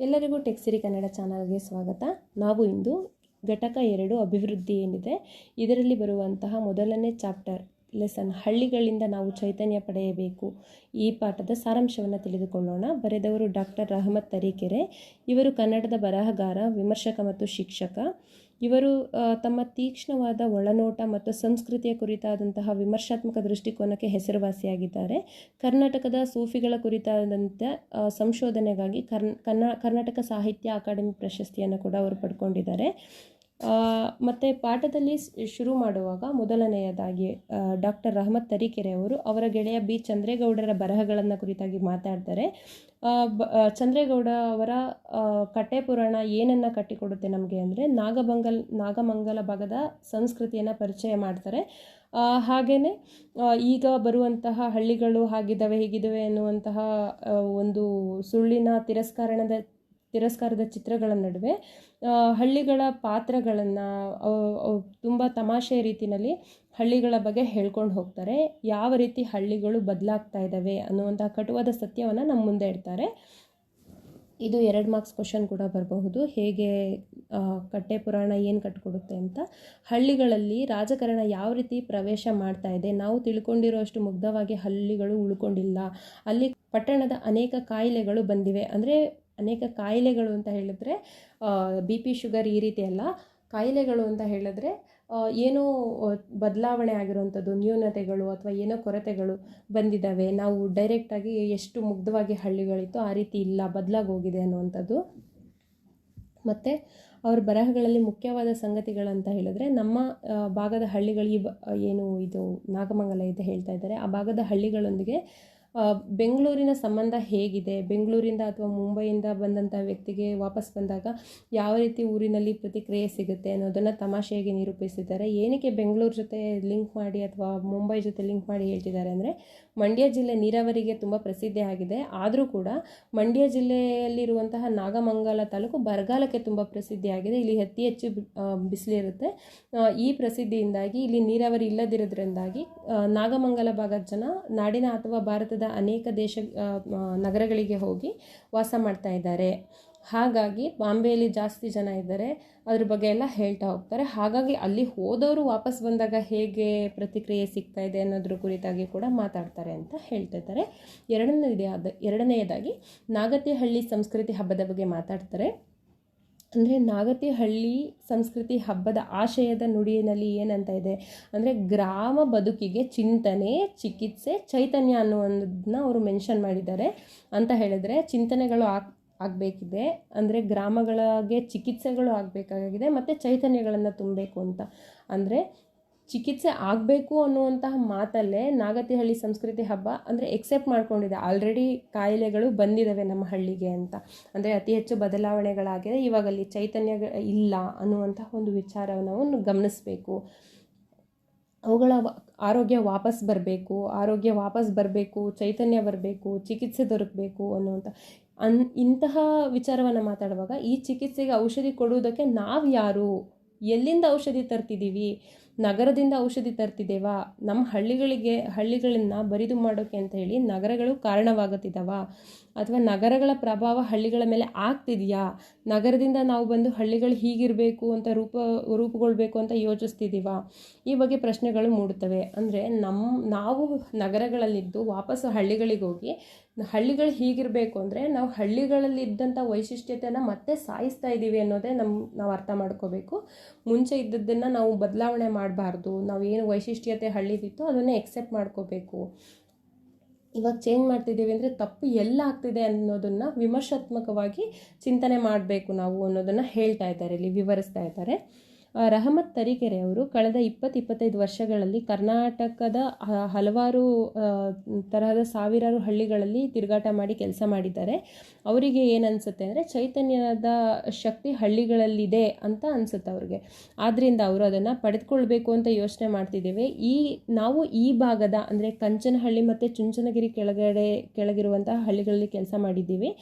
ಎಲ್ಲರಿಗೂ ಟೆಕ್ಸಿರಿ ಕನ್ನಡ ಚಾನಲ್ಗೆ ಸ್ವಾಗತ. ನಾವು ಇಂದು ಘಟಕ ಎರಡು ಅಭಿವೃದ್ಧಿ ಏನಿದೆ, ಇದರಲ್ಲಿ ಬರುವಂತಹ ಮೊದಲನೇ ಚಾಪ್ಟರ್, ಲೆಸನ್ ಹಳ್ಳಿಗಳಿಂದ ನಾವು ಚೈತನ್ಯ ಪಡೆಯಬೇಕು. ಈ ಪಾಠದ ಸಾರಾಂಶವನ್ನು ತಿಳಿದುಕೊಳ್ಳೋಣ. ಬರೆದವರು ಡಾಕ್ಟರ್ ರಹಮತ್ ತರೀಕೆರೆ. ಇವರು ಕನ್ನಡದ ಬರಹಗಾರ, ವಿಮರ್ಶಕ ಮತ್ತು ಶಿಕ್ಷಕ. ಇವರು ತಮ್ಮ ತೀಕ್ಷ್ಣವಾದ ಒಳನೋಟ ಮತ್ತು ಸಂಸ್ಕೃತಿಯ ಕುರಿತಾದಂತಹ ವಿಮರ್ಶಾತ್ಮಕ ದೃಷ್ಟಿಕೋನಕ್ಕೆ ಹೆಸರುವಾಸಿಯಾಗಿದ್ದಾರೆ. ಕರ್ನಾಟಕದ ಸೂಫಿಗಳ ಕುರಿತಾದಂಥ ಸಂಶೋಧನೆಗಾಗಿ ಕರ್ನಾಟಕ ಸಾಹಿತ್ಯ ಅಕಾಡೆಮಿ ಪ್ರಶಸ್ತಿಯನ್ನು ಕೂಡ ಅವರು ಪಡ್ಕೊಂಡಿದ್ದಾರೆ. ಮತ್ತು ಪಾಠದಲ್ಲಿ ಶುರು ಮಾಡುವಾಗ ಮೊದಲನೆಯದಾಗಿ ಡಾಕ್ಟರ್ ರಹಮತ್ ತರೀಕೆರೆ ಅವರು ಅವರ ಗೆಳೆಯ ಬಿ ಚಂದ್ರೇಗೌಡರ ಬರಹಗಳನ್ನು ಕುರಿತಾಗಿ ಮಾತಾಡ್ತಾರೆ. ಚಂದ್ರೇಗೌಡ ಅವರ ಕಟ್ಟೆ ಪುರಾಣ ಏನನ್ನು ಕಟ್ಟಿಕೊಡುತ್ತೆ ನಮಗೆ ಅಂದರೆ ನಾಗಮಂಗಲ್, ನಾಗಮಂಗಲ ಭಾಗದ ಸಂಸ್ಕೃತಿಯನ್ನು ಪರಿಚಯ ಮಾಡ್ತಾರೆ. ಹಾಗೇ ಈಗ ಬರುವಂತಹ ಹಳ್ಳಿಗಳು ಹಾಗಿದ್ದಾವೆ ಹೀಗಿದ್ದಾವೆ ಎನ್ನುವಂತಹ ಒಂದು ಸುಳ್ಳಿನ ತಿರಸ್ಕಾರಣದ ತಿರಸ್ಕಾರದ ಚಿತ್ರಗಳ ನಡುವೆ ಹಳ್ಳಿಗಳ ಪಾತ್ರಗಳನ್ನು ತುಂಬ ತಮಾಷೆ ರೀತಿಯಲ್ಲಿ ಹಳ್ಳಿಗಳ ಬಗ್ಗೆ ಹೇಳ್ಕೊಂಡು ಹೋಗ್ತಾರೆ. ಯಾವ ರೀತಿ ಹಳ್ಳಿಗಳು ಬದಲಾಗ್ತಾ ಇದ್ದಾವೆ ಅನ್ನುವಂಥ ಕಟುವಾದ ಸತ್ಯವನ್ನು ನಮ್ಮ ಮುಂದೆ ಇಡ್ತಾರೆ. ಇದು ಎರಡು ಮಾರ್ಕ್ಸ್ ಕ್ವಶನ್ ಕೂಡ ಬರಬಹುದು. ಹೇಗೆ ಕಟ್ಟೆ ಪುರಾಣ ಏನು ಕಟ್ಕೊಡುತ್ತೆ ಅಂತ. ಹಳ್ಳಿಗಳಲ್ಲಿ ರಾಜಕಾರಣ ಯಾವ ರೀತಿ ಪ್ರವೇಶ ಮಾಡ್ತಾ ಇದೆ, ನಾವು ತಿಳ್ಕೊಂಡಿರೋಷ್ಟು ಮುಗ್ಧವಾಗಿ ಹಳ್ಳಿಗಳು ಉಳ್ಕೊಂಡಿಲ್ಲ. ಅಲ್ಲಿ ಪಟ್ಟಣದ ಅನೇಕ ಕಾಯಿಲೆಗಳು ಬಂದಿವೆ. ಅಂದರೆ ಅನೇಕ ಕಾಯಿಲೆಗಳು ಅಂತ ಹೇಳಿದ್ರೆ ಬಿ ಪಿ ಶುಗರ್ ಈ ರೀತಿ ಅಲ್ಲ. ಕಾಯಿಲೆಗಳು ಅಂತ ಹೇಳಿದ್ರೆ ಏನೋ ಬದಲಾವಣೆ ಆಗಿರುವಂಥದ್ದು, ನ್ಯೂನತೆಗಳು ಅಥವಾ ಏನೋ ಕೊರತೆಗಳು ಬಂದಿದ್ದಾವೆ. ನಾವು ಡೈರೆಕ್ಟಾಗಿ ಎಷ್ಟು ಮುಗ್ಧವಾಗಿ ಹಳ್ಳಿಗಳಿತ್ತು ಆ ರೀತಿ ಇಲ್ಲ, ಬದಲಾಗಿ ಹೋಗಿದೆ ಅನ್ನುವಂಥದ್ದು. ಮತ್ತು ಅವ್ರ ಬರಹಗಳಲ್ಲಿ ಮುಖ್ಯವಾದ ಸಂಗತಿಗಳಂತ ಹೇಳಿದ್ರೆ, ನಮ್ಮ ಭಾಗದ ಹಳ್ಳಿಗಳು ಏನು ಇದು ನಾಗಮಂಗಲ ಇದೆ ಹೇಳ್ತಾ ಇದ್ದಾರೆ. ಆ ಭಾಗದ ಹಳ್ಳಿಗಳೊಂದಿಗೆ ಬೆಂಗಳೂರಿನ ಸಂಬಂಧ ಹೇಗಿದೆ? ಬೆಂಗಳೂರಿಂದ ಅಥವಾ ಮುಂಬೈಯಿಂದ ಬಂದಂಥ ವ್ಯಕ್ತಿಗೆ ವಾಪಸ್ ಬಂದಾಗ ಯಾವ ರೀತಿ ಊರಿನಲ್ಲಿ ಪ್ರತಿಕ್ರಿಯೆ ಸಿಗುತ್ತೆ ಅನ್ನೋದನ್ನು ತಮಾಷೆಯಾಗಿ ನಿರೂಪಿಸಿದ್ದಾರೆ. ಏನಕ್ಕೆ ಬೆಂಗಳೂರು ಜೊತೆ ಲಿಂಕ್ ಮಾಡಿ ಅಥವಾ ಮುಂಬೈ ಜೊತೆ ಲಿಂಕ್ ಮಾಡಿ ಹೇಳ್ತಿದ್ದಾರೆ ಅಂದರೆ, ಮಂಡ್ಯ ಜಿಲ್ಲೆ ನೀರಾವರಿಗೆ ತುಂಬ ಪ್ರಸಿದ್ಧಿ ಆಗಿದೆ. ಆದರೂ ಕೂಡ ಮಂಡ್ಯ ಜಿಲ್ಲೆಯಲ್ಲಿರುವಂತಹ ನಾಗಮಂಗಲ ತಾಲೂಕು ಬರಗಾಲಕ್ಕೆ ತುಂಬ ಪ್ರಸಿದ್ಧಿಯಾಗಿದೆ ಇಲ್ಲಿ ಅತಿ ಹೆಚ್ಚು ಬಿಸಿಲಿರುತ್ತೆ. ಈ ಪ್ರಸಿದ್ಧಿಯಿಂದಾಗಿ ಇಲ್ಲಿ ನೀರಾವರಿ ಇಲ್ಲದಿರೋದ್ರಿಂದಾಗಿ ನಾಗಮಂಗಲ ಭಾಗದ ಜನ ನಾಡಿನ ಅಥವಾ ಭಾರತದ ಅನೇಕ ದೇಶ ನಗರಗಳಿಗೆ ಹೋಗಿ ವಾಸ ಮಾಡ್ತಾ ಇದ್ದಾರೆ. ಹಾಗಾಗಿ ಬಾಂಬೆಯಲ್ಲಿ ಜಾಸ್ತಿ ಜನ ಇದ್ದಾರೆ. ಅದ್ರ ಬಗ್ಗೆ ಎಲ್ಲ ಹೇಳ್ತಾ ಹೋಗ್ತಾರೆ. ಹಾಗಾಗಿ ಅಲ್ಲಿ ಹೋದವರು ವಾಪಸ್ ಬಂದಾಗ ಹೇಗೆ ಪ್ರತಿಕ್ರಿಯೆ ಸಿಗ್ತಾ ಇದೆ ಅನ್ನೋದ್ರ ಕುರಿತಾಗಿ ಕೂಡ ಮಾತಾಡ್ತಾರೆ ಅಂತ ಹೇಳ್ತಾ ಇದ್ದಾರೆ. ಎರಡನೇದಾದ ಎರಡನೆಯದಾಗಿ ನಾಗತಿಹಳ್ಳಿ ಸಂಸ್ಕೃತಿ ಹಬ್ಬದ ಬಗ್ಗೆ ಮಾತಾಡ್ತಾರೆ. ಅಂದರೆ ನಾಗತಿಹಳ್ಳಿ ಸಂಸ್ಕೃತಿ ಹಬ್ಬದ ಆಶಯದ ನುಡಿಯಲ್ಲಿ ಏನಂತ ಇದೆ? ಅಂದರೆ ಗ್ರಾಮ ಬದುಕಿಗೆ ಚಿಂತನೆ, ಚಿಕಿತ್ಸೆ, ಚೈತನ್ಯ ಅನ್ನುವಂಥದ್ದನ್ನ ಅವರು ಮೆನ್ಷನ್ ಮಾಡಿದ್ದಾರೆ. ಅಂತ ಹೇಳಿದ್ರೆ ಚಿಂತನೆಗಳು ಆಗ್, ಆಗಬೇಕಿದೆ. ಅಂದರೆ ಗ್ರಾಮಗಳಿಗೆ ಚಿಕಿತ್ಸೆಗಳು ಆಗಬೇಕಾಗಿದೆ, ಮತ್ತು ಚೈತನ್ಯಗಳನ್ನು ತುಂಬಬೇಕು ಅಂತ. ಅಂದರೆ ಚಿಕಿತ್ಸೆ ಆಗಬೇಕು ಅನ್ನುವಂತಹ ಮಾತಲ್ಲೇ ನಾಗತಿಹಳ್ಳಿ ಸಂಸ್ಕೃತಿ ಹಬ್ಬ ಅಂದರೆ ಎಕ್ಸೆಪ್ಟ್ ಮಾಡ್ಕೊಂಡಿದೆ. ಆಲ್ರೆಡಿ ಕಾಯಿಲೆಗಳು ಬಂದಿದ್ದಾವೆ ನಮ್ಮ ಹಳ್ಳಿಗೆ ಅಂತ. ಅಂದರೆ ಅತಿ ಹೆಚ್ಚು ಬದಲಾವಣೆಗಳಾಗಿದೆ. ಇವಾಗ ಅಲ್ಲಿ ಚೈತನ್ಯ ಇಲ್ಲ ಅನ್ನುವಂತಹ ಒಂದು ವಿಚಾರವನ್ನು ಗಮನಿಸಬೇಕು. ಅವುಗಳ ಆರೋಗ್ಯ ವಾಪಸ್ ಬರಬೇಕು. ಆರೋಗ್ಯ ವಾಪಸ್ ಬರಬೇಕು, ಚೈತನ್ಯ ಬರಬೇಕು, ಚಿಕಿತ್ಸೆ ದೊರಕಬೇಕು ಅನ್ನುವಂಥ ಅನ್, ಇಂತಹ ವಿಚಾರವನ್ನು ಮಾತಾಡುವಾಗ ಈ ಚಿಕಿತ್ಸೆಗೆ ಔಷಧಿ ಕೊಡುವುದಕ್ಕೆ ನಾವು ಯಾರು ಎಲ್ಲಿಂದ ಔಷಧಿ ತರ್ತಿದ್ದೀವಿ ನಗರದಿಂದ ಔಷಧಿ ತರ್ತಿದ್ದೇವಾ? ನಮ್ಮ ಹಳ್ಳಿಗಳಿಗೆ, ಹಳ್ಳಿಗಳನ್ನ ಬರಿದು ಮಾಡೋಕ್ಕೆ ಅಂತ ಹೇಳಿ ನಗರಗಳು ಕಾರಣವಾಗುತ್ತಿದ್ದಾವ ಅಥವಾ ನಗರಗಳ ಪ್ರಭಾವ ಹಳ್ಳಿಗಳ ಮೇಲೆ ಆಗ್ತಿದೆಯಾ? ನಗರದಿಂದ ನಾವು ಬಂದು ಹಳ್ಳಿಗಳು ಹೀಗಿರಬೇಕು ಅಂತ ರೂಪ, ರೂಪುಗೊಳ್ಬೇಕು ಅಂತ ಯೋಚಿಸ್ತಿದ್ದೀವ ಈ ಬಗ್ಗೆ ಪ್ರಶ್ನೆಗಳು ಮೂಡುತ್ತವೆ. ಅಂದರೆ ನಮ್ಮ ನಾವು ನಗರಗಳಲ್ಲಿದ್ದು ವಾಪಸ್ಸು ಹಳ್ಳಿಗಳಿಗೆ ಹೋಗಿ ಹಳ್ಳಿಗಳು ಹೀಗಿರಬೇಕು ಅಂದರೆ ನಾವು ಹಳ್ಳಿಗಳಲ್ಲಿ ಇದ್ದಂಥ ವೈಶಿಷ್ಟ್ಯತೆಯನ್ನು ಮತ್ತೆ ಸಾಯಿಸ್ತಾ ಇದ್ದೀವಿ ಅನ್ನೋದೇ ನಮ್ಮ ನಾವು ಅರ್ಥ ಮಾಡ್ಕೋಬೇಕು. ಮುಂಚೆ ಇದ್ದದ್ದನ್ನು ನಾವು ಬದಲಾವಣೆ ಮಾಡಬಾರ್ದು, ನಾವು ಏನು ವೈಶಿಷ್ಟ್ಯತೆ ಹಳ್ಳಿದಿತ್ತು ಅದನ್ನೇ ಎಕ್ಸೆಪ್ಟ್ ಮಾಡ್ಕೋಬೇಕು. ಇವಾಗ ಚೇಂಜ್ ಮಾಡ್ತಿದ್ದೀವಿ ಅಂದರೆ ತಪ್ಪು ಎಲ್ಲ ಆಗ್ತಿದೆ ಅನ್ನೋದನ್ನು ವಿಮರ್ಶಾತ್ಮಕವಾಗಿ ಚಿಂತನೆ ಮಾಡಬೇಕು ನಾವು ಅನ್ನೋದನ್ನು ಹೇಳ್ತಾ ಇದ್ದಾರೆ, ಇಲ್ಲಿ ವಿವರಿಸ್ತಾ ಇದ್ದಾರೆ. ರಹಮತ್ ತರೀಕೆರೆ ಅವರು ಕಳೆದ ಇಪ್ಪತ್ತು ಇಪ್ಪತ್ತೈದು ವರ್ಷಗಳಲ್ಲಿ ಕರ್ನಾಟಕದ ಹಲವಾರು ತರಹದ ಸಾವಿರಾರು ಹಳ್ಳಿಗಳಲ್ಲಿ ತಿರುಗಾಟ ಮಾಡಿ ಕೆಲಸ ಮಾಡಿದ್ದಾರೆ. ಅವರಿಗೆ ಏನನ್ಸುತ್ತೆ ಅಂದರೆ ಚೈತನ್ಯದ ಶಕ್ತಿ ಹಳ್ಳಿಗಳಲ್ಲಿದೆ ಅಂತ ಅನಿಸುತ್ತೆ ಅವ್ರಿಗೆ. ಆದ್ದರಿಂದ ಅವರು ಅದನ್ನು ಪಡೆದುಕೊಳ್ಬೇಕು ಅಂತ ಯೋಚನೆ ಮಾಡ್ತಿದ್ದೇವೆ. ಈ, ನಾವು ಈ ಭಾಗದ ಅಂದರೆ ಕಂಚನಹಳ್ಳಿ ಮತ್ತು ಚುಂಚನಗಿರಿ ಕೆಳಗಡೆ, ಕೆಳಗಿರುವಂತಹ ಹಳ್ಳಿಗಳಲ್ಲಿ ಕೆಲಸ ಮಾಡಿದ್ದೀವಿ.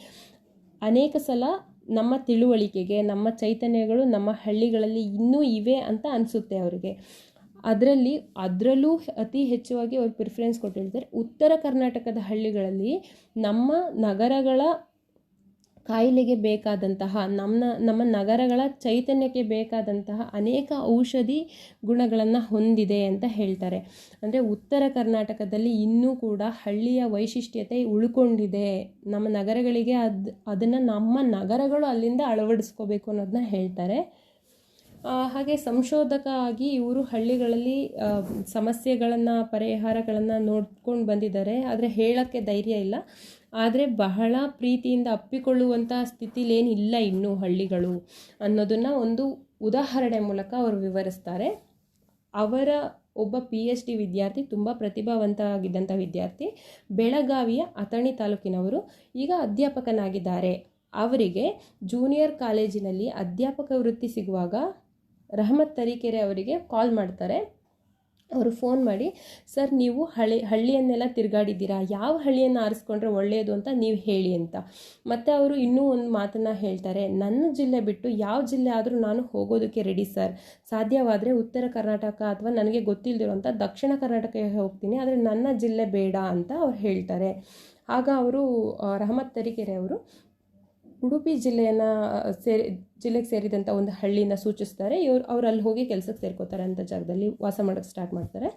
ಅನೇಕ ಸಲ ನಮ್ಮ ತಿಳುವಳಿಕೆಗೆ, ನಮ್ಮ ಚೈತನ್ಯಗಳು ನಮ್ಮ ಹಳ್ಳಿಗಳಲ್ಲಿ ಇನ್ನೂ ಇವೆ ಅಂತ ಅನಿಸುತ್ತೆ ಅವರಿಗೆ. ಅದರಲ್ಲಿ, ಅದರಲ್ಲೂ ಅತಿ ಹೆಚ್ಚುವಾಗಿ ಅವ್ರು ಪ್ರಿಫರೆನ್ಸ್ ಕೊಟ್ಟಿರ್ತಾರೆ. ಉತ್ತರ ಕರ್ನಾಟಕದ ಹಳ್ಳಿಗಳಲ್ಲಿ ನಮ್ಮ ನಗರಗಳ ಕಾಯಿಲೆಗೆ ಬೇಕಾದಂತಹ ನಮ್ಮ ನಮ್ಮ ನಗರಗಳ ಚೈತನ್ಯಕ್ಕೆ ಬೇಕಾದಂತಹ ಅನೇಕ ಔಷಧಿ ಗುಣಗಳನ್ನು ಹೊಂದಿದೆ ಅಂತ ಹೇಳ್ತಾರೆ. ಅಂದರೆ ಉತ್ತರ ಕರ್ನಾಟಕದಲ್ಲಿ ಇನ್ನೂ ಕೂಡ ಹಳ್ಳಿಯ ವೈಶಿಷ್ಟ್ಯತೆ ಉಳ್ಕೊಂಡಿದೆ. ನಮ್ಮ ನಗರಗಳಿಗೆ ಅದು, ಅದನ್ನು ನಮ್ಮ ನಗರಗಳು ಅಲ್ಲಿಂದ ಅಳವಡಿಸ್ಕೋಬೇಕು ಅನ್ನೋದನ್ನ ಹೇಳ್ತಾರೆ. ಹಾಗೆ ಸಂಶೋಧಕ ಆಗಿ ಇವರು ಹಳ್ಳಿಗಳಲ್ಲಿ ಸಮಸ್ಯೆಗಳನ್ನು, ಪರಿಹಾರಗಳನ್ನು ನೋಡ್ಕೊಂಡು ಬಂದಿದ್ದಾರೆ. ಆದರೆ ಹೇಳೋಕ್ಕೆ ಧೈರ್ಯ ಇಲ್ಲ. ಆದರೆ ಬಹಳ ಪ್ರೀತಿಯಿಂದ ಅಪ್ಪಿಕೊಳ್ಳುವಂಥ ಸ್ಥಿತಿಲೇನಿಲ್ಲ ಇನ್ನೂ ಹಳ್ಳಿಗಳು ಅನ್ನೋದನ್ನು ಒಂದು ಉದಾಹರಣೆ ಮೂಲಕ ಅವರು ವಿವರಿಸ್ತಾರೆ. ಅವರ ಒಬ್ಬ ಪಿ ಎಚ್ ಡಿ ವಿದ್ಯಾರ್ಥಿ, ತುಂಬ ಪ್ರತಿಭಾವಂತ ಆಗಿದ್ದಂಥ ವಿದ್ಯಾರ್ಥಿ, ಬೆಳಗಾವಿಯ ಅಥಣಿ ತಾಲೂಕಿನವರು, ಈಗ ಅಧ್ಯಾಪಕನಾಗಿದ್ದಾರೆ. ಅವರಿಗೆ ಜೂನಿಯರ್ ಕಾಲೇಜಿನಲ್ಲಿ ಅಧ್ಯಾಪಕ ವೃತ್ತಿ ಸಿಗುವಾಗ ರಹಮತ್ ತರೀಕೆರೆ ಅವರಿಗೆ ಕಾಲ್ ಮಾಡ್ತಾರೆ. ಅವರು ಫೋನ್ ಮಾಡಿ, ಸರ್, ನೀವು ಹಳೆ, ಹಳ್ಳಿಯನ್ನೆಲ್ಲ ತಿರುಗಾಡಿದ್ದೀರಾ? ಯಾವ ಹಳ್ಳಿಯನ್ನು ಆರಿಸ್ಕೊಂಡ್ರೆ ಒಳ್ಳೆಯದು ಅಂತ ನೀವು ಹೇಳಿ ಅಂತ. ಮತ್ತು ಅವರು ಇನ್ನೂ ಒಂದು ಮಾತನ್ನು ಹೇಳ್ತಾರೆ, ನನ್ನ ಜಿಲ್ಲೆ ಬಿಟ್ಟು ಯಾವ ಜಿಲ್ಲೆ ಆದರೂ ನಾನು ಹೋಗೋದಕ್ಕೆ ರೆಡಿ ಸರ್ ಸಾಧ್ಯವಾದರೆ ಉತ್ತರ ಕರ್ನಾಟಕ ಅಥವಾ ನನಗೆ ಗೊತ್ತಿಲ್ಲದಿರೋಂಥ ದಕ್ಷಿಣ ಕರ್ನಾಟಕಕ್ಕೆ ಹೋಗ್ತೀನಿ, ಆದರೆ ನನ್ನ ಜಿಲ್ಲೆ ಬೇಡ ಅಂತ ಅವ್ರು ಹೇಳ್ತಾರೆ. ಆಗ ಅವರು ರಹಮತ್ ತರೀಕೆರೆ ಅವರು ಉಡುಪಿ ಜಿಲ್ಲೆಯನ್ನು ಸೇರಿ, ಜಿಲ್ಲೆಗೆ ಸೇರಿದಂಥ ಒಂದು ಹಳ್ಳಿನ ಸೂಚಿಸ್ತಾರೆ. ಇವ್ರು, ಅವ್ರು ಅಲ್ಲಿ ಹೋಗಿ ಕೆಲಸಕ್ಕೆ ಸೇರ್ಕೋತಾರೆ ಅಂತ ಜಾಗದಲ್ಲಿ ವಾಸ ಮಾಡೋಕ್ಕೆ ಸ್ಟಾರ್ಟ್ ಮಾಡ್ತಾರೆ.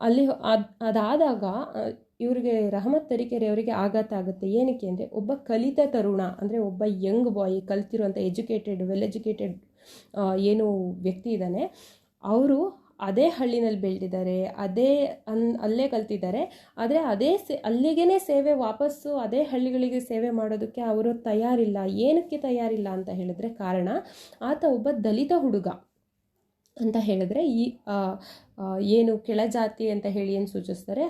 ಅಲ್ಲಿ ಅದು, ಅದಾದಾಗ ಇವರಿಗೆ ರಹಮತ್ ತರೀಕೆರೆ ಅವರಿಗೆ ಆಘಾತ ಆಗುತ್ತೆ. ಏನಕ್ಕೆ ಅಂದರೆ, ಒಬ್ಬ ಕಲಿತ ತರುಣ, ಅಂದರೆ ಒಬ್ಬ ಯಂಗ್ ಬಾಯ್ ಕಲ್ತಿರುವಂಥ ಎಜುಕೇಟೆಡ್ ವೆಲ್ ಎಜುಕೇಟೆಡ್ ಏನು ವ್ಯಕ್ತಿ ಇದ್ದಾನೆ. ಅವರು ಅದೇ ಹಳ್ಳಿನಲ್ಲಿ ಬೆಳೆದಿದ್ದಾರೆ, ಅದೇ ಅನ್, ಅಲ್ಲೇ ಕಲ್ತಿದ್ದಾರೆ, ಆದರೆ ಅದೇ ಸೇ ಅಲ್ಲಿಗೇ ಸೇವೆ ವಾಪಸ್ಸು ಅದೇ ಹಳ್ಳಿಗಳಿಗೆ ಸೇವೆ ಮಾಡೋದಕ್ಕೆ ಅವರು ತಯಾರಿಲ್ಲ. ಏನಕ್ಕೆ ತಯಾರಿಲ್ಲ ಅಂತ ಹೇಳಿದ್ರೆ ಕಾರಣ, ಆತ ಒಬ್ಬ ದಲಿತ ಹುಡುಗ ಅಂತ ಹೇಳಿದ್ರೆ ಈ ಏನು ಕೆಳಜಾತಿ ಅಂತ ಹೇಳಿ ಏನು ಸೂಚಿಸ್ತಾರೆ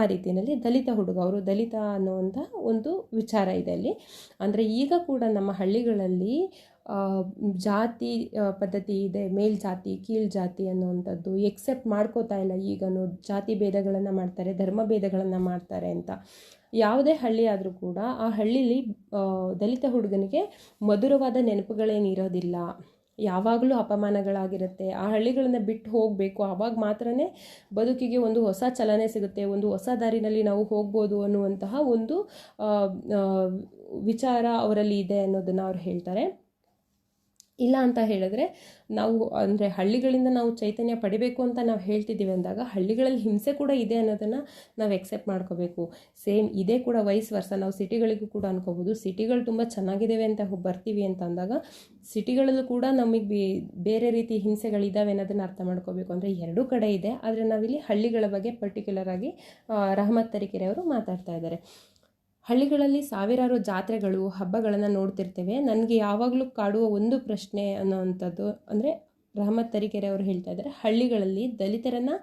ಆ ರೀತಿಯಲ್ಲಿ ದಲಿತ ಹುಡುಗ, ಅವರು ದಲಿತ ಅನ್ನುವಂಥ ಒಂದು ವಿಚಾರ ಇದೆ ಅಲ್ಲಿ. ಅಂದರೆ ಈಗ ಕೂಡ ನಮ್ಮ ಹಳ್ಳಿಗಳಲ್ಲಿ ಜಾತಿ ಪದ್ಧತಿ ಇದೆ, ಮೇಲ್ಜಾತಿ ಕೀಳ್ ಜಾತಿ ಅನ್ನುವಂಥದ್ದು ಎಕ್ಸೆಪ್ಟ್ ಮಾಡ್ಕೋತಾ ಇಲ್ಲ. ಈಗನು ಜಾತಿ ಭೇದಗಳನ್ನು ಮಾಡ್ತಾರೆ, ಧರ್ಮ ಭೇದಗಳನ್ನು ಮಾಡ್ತಾರೆ ಅಂತ. ಯಾವುದೇ ಹಳ್ಳಿ ಆದರೂ ಕೂಡ ಆ ಹಳ್ಳಿಲಿ ದಲಿತ ಹುಡುಗನಿಗೆ ಮಧುರವಾದ ನೆನಪುಗಳೇನಿರೋದಿಲ್ಲ ಯಾವಾಗಲೂ ಅಪಮಾನಗಳಾಗಿರುತ್ತೆ. ಆ ಹಳ್ಳಿಗಳನ್ನು ಬಿಟ್ಟು ಹೋಗಬೇಕು. ಆವಾಗ ಮಾತ್ರನೇ ಬದುಕಿಗೆ ಒಂದು ಹೊಸ ಚಲನೆ ಸಿಗುತ್ತೆ. ಒಂದು ಹೊಸ ದಾರಿನಲ್ಲಿ ನಾವು ಹೋಗ್ಬೋದು ಅನ್ನುವಂತಹ ಒಂದು ವಿಚಾರ ಅವರಲ್ಲಿ ಇದೆ ಅನ್ನೋದನ್ನು ಅವ್ರು ಹೇಳ್ತಾರೆ. ಇಲ್ಲ ಅಂತ ಹೇಳಿದ್ರೆ ನಾವು, ಅಂದರೆ ಹಳ್ಳಿಗಳಿಂದ ನಾವು ಚೈತನ್ಯ ಪಡಿಬೇಕು ಅಂತ ನಾವು ಹೇಳ್ತಿದ್ದೀವಿ ಅಂದಾಗ ಹಳ್ಳಿಗಳಲ್ಲಿ ಹಿಂಸೆ ಕೂಡ ಇದೆ ಅನ್ನೋದನ್ನು ನಾವು ಎಕ್ಸೆಪ್ಟ್ ಮಾಡ್ಕೋಬೇಕು. ಸೇಮ್ ಇದೇ ಕೂಡ ವಯಸ್ಸು ವರ್ಷ ನಾವು ಸಿಟಿಗಳಿಗೂ ಕೂಡ ಅನ್ಕೋಬೋದು. ಸಿಟಿಗಳು ತುಂಬ ಚೆನ್ನಾಗಿದ್ದಾವೆ ಅಂತ ಬರ್ತೀವಿ ಅಂತ ಅಂದಾಗ ಸಿಟಿಗಳಲ್ಲೂ ಕೂಡ ನಮಗೆ ಬೇ- ಬೇರೆ ರೀತಿ ಹಿಂಸೆಗಳಿದ್ದಾವೆ ಅನ್ನೋದನ್ನು ಅರ್ಥ ಮಾಡ್ಕೋಬೇಕು. ಅಂದರೆ ಎರಡೂ ಕಡೆ ಇದೆ. ಆದರೆ ನಾವಿಲ್ಲಿ ಹಳ್ಳಿಗಳ ಬಗ್ಗೆ ಪರ್ಟಿಕ್ಯುಲರ್ ಆಗಿ ರಹಮತ್ ತರೀಕೆರೆ ಅವರು ಮಾತಾಡ್ತಾ ಇದ್ದಾರೆ. ಹಳ್ಳಿಗಳಲ್ಲಿ ಸಾವಿರಾರು ಜಾತ್ರೆಗಳು, ಹಬ್ಬಗಳನ್ನು ನೋಡ್ತಿರ್ತೇವೆ. ನನಗೆ ಯಾವಾಗಲೂ ಕಾಡುವ ಒಂದು ಪ್ರಶ್ನೆ ಅನ್ನೋವಂಥದ್ದು ಅಂದರೆ ರಹಮತ್ ತರೀಕೆರೆ ಅವರು ಹೇಳ್ತಾ ಇದ್ದಾರೆ, ಹಳ್ಳಿಗಳಲ್ಲಿ ದಲಿತರನ್ನು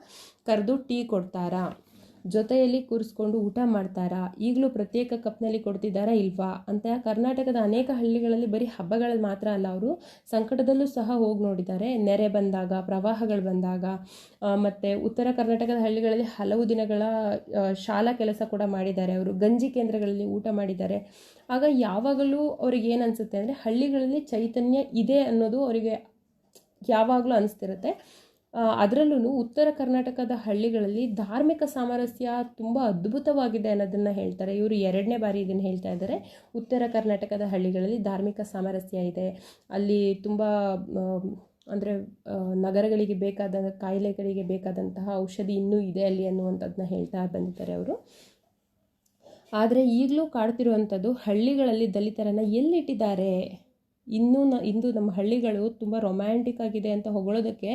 ಕರೆದು ಟೀ ಕೊಡ್ತಾರಾ? ಜೊತೆಯಲ್ಲಿ ಕೂರಿಸ್ಕೊಂಡು ಊಟ ಮಾಡ್ತಾರಾ? ಈಗಲೂ ಪ್ರತ್ಯೇಕ ಕಪ್ನಲ್ಲಿ ಕೊಡ್ತಿದ್ದಾರಾ ಇಲ್ವಾ? ಅಂತ ಕರ್ನಾಟಕದ ಅನೇಕ ಹಳ್ಳಿಗಳಲ್ಲಿ ಬರೀ ಹಬ್ಬಗಳಲ್ಲಿ ಮಾತ್ರ ಅಲ್ಲ, ಅವರು ಸಂಕಟದಲ್ಲೂ ಸಹ ಹೋಗಿ ನೋಡಿದ್ದಾರೆ ನೆರೆ ಬಂದಾಗ, ಪ್ರವಾಹಗಳು ಬಂದಾಗ ಮತ್ತು ಉತ್ತರ ಕರ್ನಾಟಕದ ಹಳ್ಳಿಗಳಲ್ಲಿ ಹಲವು ದಿನಗಳ ಶಾಲಾ ಕೆಲಸ ಕೂಡ ಮಾಡಿದ್ದಾರೆ ಅವರು. ಗಂಜಿ ಕೇಂದ್ರಗಳಲ್ಲಿ ಊಟ ಮಾಡಿದ್ದಾರೆ ಆಗ ಯಾವಾಗಲೂ ಅವ್ರಿಗೆ ಏನು ಅನಿಸುತ್ತೆ ಅಂದರೆ ಹಳ್ಳಿಗಳಲ್ಲಿ ಚೈತನ್ಯ ಇದೆ ಅನ್ನೋದು ಅವರಿಗೆ ಯಾವಾಗಲೂ ಅನಿಸ್ತಿರುತ್ತೆ. ಅದರಲ್ಲೂ ಉತ್ತರ ಕರ್ನಾಟಕದ ಹಳ್ಳಿಗಳಲ್ಲಿ ಧಾರ್ಮಿಕ ಸಾಮರಸ್ಯ ತುಂಬ ಅದ್ಭುತವಾಗಿದೆ ಅನ್ನೋದನ್ನು ಹೇಳ್ತಾರೆ. ಇವರು ಎರಡನೇ ಬಾರಿ ಇದನ್ನು ಹೇಳ್ತಾ ಇದ್ದಾರೆ ಉತ್ತರ ಕರ್ನಾಟಕದ ಹಳ್ಳಿಗಳಲ್ಲಿ ಧಾರ್ಮಿಕ ಸಾಮರಸ್ಯ ಇದೆ. ಅಲ್ಲಿ ತುಂಬ ಅಂದರೆ ನಗರಗಳಿಗೆ ಬೇಕಾದ, ಕಾಯಿಲೆಗಳಿಗೆ ಬೇಕಾದಂತಹ ಔಷಧಿ ಇನ್ನೂ ಇದೆ ಅಲ್ಲಿ ಅನ್ನುವಂಥದ್ದನ್ನ ಹೇಳ್ತಾ ಬಂದಿದ್ದಾರೆ ಅವರು. ಆದರೆ ಈಗಲೂ ಕಾಡ್ತಿರುವಂಥದ್ದು ಹಳ್ಳಿಗಳಲ್ಲಿ ದಲಿತರನ್ನು ಎಲ್ಲಿಟ್ಟಿದ್ದಾರೆ? ಇನ್ನೂ ನ, ಇಂದು ನಮ್ಮ ಹಳ್ಳಿಗಳು ತುಂಬ ರೊಮ್ಯಾಂಟಿಕ್ ಆಗಿದೆ ಅಂತ ಹೊಗಳೋದಕ್ಕೆ